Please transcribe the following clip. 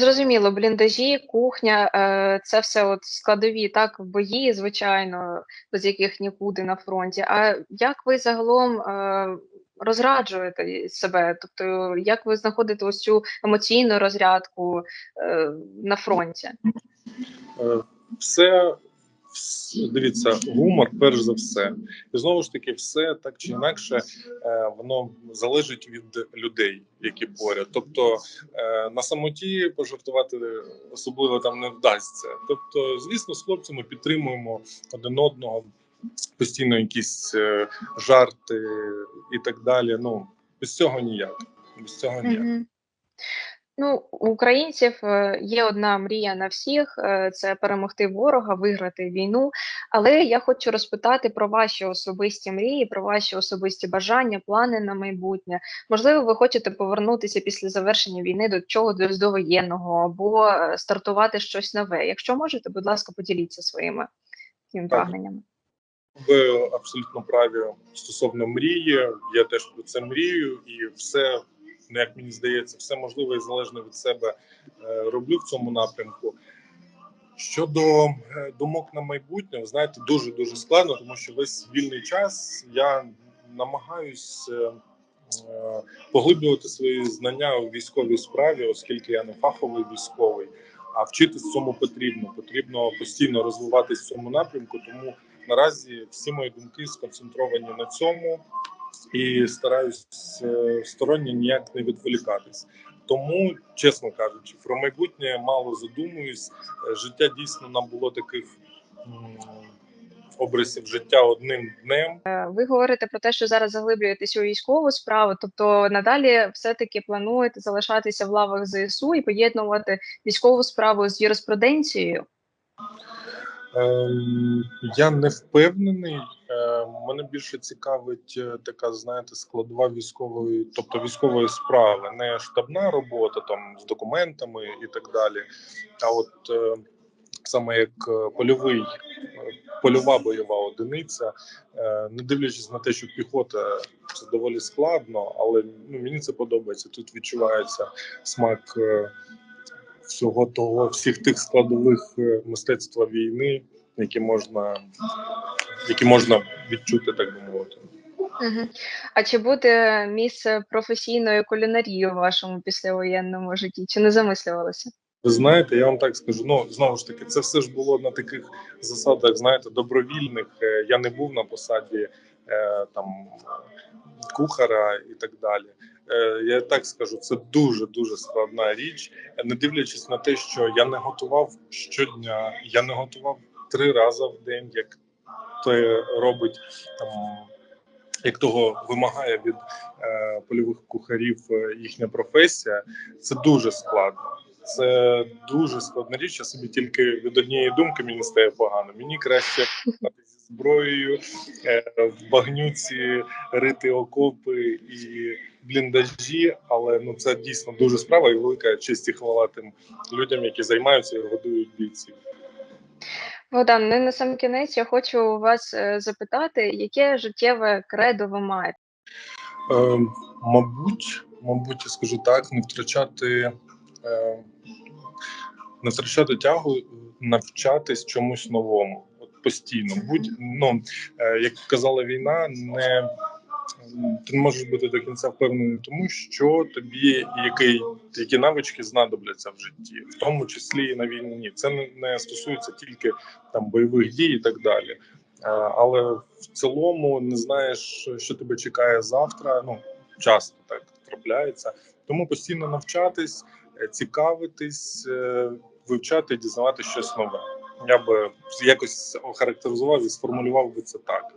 Зрозуміло, бліндажі, кухня, е, це все от складові, так, бої, звичайно, без яких нікуди на фронті. А як ви загалом е, розраджуєте себе? Тобто, як ви знаходите ось цю емоційну розрядку е, на фронті? Все, вс- дивіться, гумор, перш за все. І знову ж таки, все так чи інакше, е, воно залежить від людей, які поряд. Тобто е, на самоті пожартувати особливо там не вдасться. Тобто, звісно, з хлопцями підтримуємо один одного, постійно якісь е, жарти і так далі. Ну без цього ніяк. Без цього ніяк. Ну, у українців е, є одна мрія на всіх: е, це перемогти ворога, виграти війну. Але я хочу розпитати про ваші особисті мрії, про ваші особисті бажання, плани на майбутнє. Можливо, ви хочете повернутися після завершення війни до чогось довоєнного або е, стартувати щось нове. Якщо можете, будь ласка, поділіться своїми такими прагненнями. Ви абсолютно праві стосовно мрії. Я теж про це мрію, і все, як мені здається, все можливе і залежно від себе е, роблю в цьому напрямку. Щодо е, думок на майбутнє, ви знаєте, дуже дуже складно, тому що весь вільний час я намагаюсь е, поглиблювати свої знання у військовій справі, оскільки я не фаховий військовий. А вчитись цьому потрібно. Потрібно постійно розвиватись в цьому напрямку. Тому наразі всі мої думки сконцентровані на цьому і стараюсь е, сторонньо ніяк не відволікатись. Тому, чесно кажучи, про майбутнє мало задумуюсь. Е, Життя дійсно нам було таких м, обрисів життя одним днем. Е, Ви говорите про те, що зараз заглиблюєтесь у військову справу, тобто надалі все-таки плануєте залишатися в лавах ЗСУ і поєднувати військову справу з юриспруденцією. Ем, я не впевнений. Е, мене більше цікавить е, така, знаєте, складова військової, тобто військової справи, не штабна робота там з документами і так далі. А от е, саме як польовий, польова бойова одиниця, не дивлячись на те, що піхота це доволі складно, але ну, мені це подобається. Тут відчувається смак. Всього того, всіх тих складових е, мистецтва війни, які можна, які можна відчути, так би мовити. Угу. А чи буде місце професійної кулінарії у вашому післявоєнному житті? Чи не замислювалося? Ви знаєте, я вам так скажу. Ну знову ж таки, це все ж було на таких засадах, знаєте, добровільних. Е, Я не був на посаді е, там кухара і так далі. Е, Я так скажу, це дуже дуже складна річ. Не дивлячись на те, що я не готував щодня, я не готував три рази в день, як це робить там. Як того вимагає від е, польових кухарів е, їхня професія, це дуже складно. Це дуже складна річ. Я собі тільки від однієї думки мені стає погано. Мені краще зброєю е, в багнюці рити окопи і бліндажі, але ну це дійсно дуже справа і велика честь і хвала тим людям, які займаються і годують бійців. Богдан, ну, на сам кінець я хочу у вас е, запитати, яке життєве кредо ви маєте? Е, мабуть, мабуть, я скажу так, не втрачати, е, не втрачати тягу, навчатись чомусь новому. Постійно. Будь ну е, як казала війна, не ти не можеш бути до кінця впевнений, тому що тобі який які навички знадобляться в житті, в тому числі і на війні. Це не, не стосується тільки там бойових дій і так далі. Е, Але в цілому не знаєш, що тебе чекає завтра. Ну часто так трапляється. Тому постійно навчатись, е, цікавитись, вивчати, дізнавати щось нове. Я би якось охарактеризував і сформулював би це так.